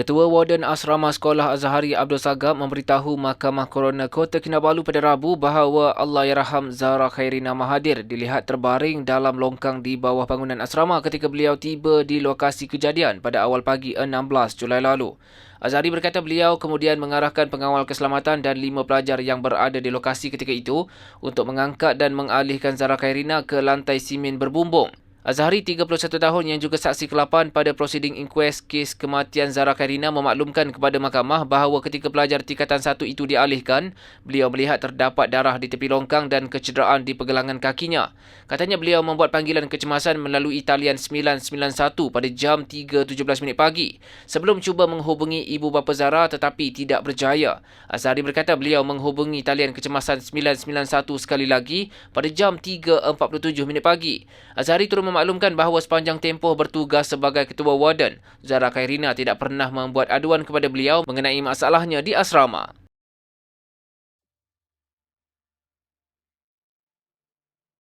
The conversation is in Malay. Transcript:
Ketua Warden Asrama Sekolah Azhari Abdul Sagab memberitahu Mahkamah Korona Kota Kinabalu pada Rabu bahawa Allah Yarham Zahra Khairina Mahathir dilihat terbaring dalam longkang di bawah bangunan asrama ketika beliau tiba di lokasi kejadian pada awal pagi 16 Julai lalu. Azhari berkata beliau kemudian mengarahkan pengawal keselamatan dan lima pelajar yang berada di lokasi ketika itu untuk mengangkat dan mengalihkan Zahra Khairina ke lantai simen berbumbung. Azhari 31 tahun yang juga saksi ke-8 pada prosiding inquest kes kematian Zara Karina memaklumkan kepada mahkamah bahawa ketika pelajar tingkatan 1 itu dialihkan, beliau melihat terdapat darah di tepi longkang dan kecederaan di pergelangan kakinya. Katanya beliau membuat panggilan kecemasan melalui talian 991 pada jam 3.17 minit pagi sebelum cuba menghubungi ibu bapa Zara tetapi tidak berjaya. Azhari berkata beliau menghubungi talian kecemasan 991 sekali lagi pada jam 3.47 minit pagi. Azhari turut memaklumkan bahawa sepanjang tempoh bertugas sebagai ketua warden, Zara Khairina tidak pernah membuat aduan kepada beliau mengenai masalahnya di asrama.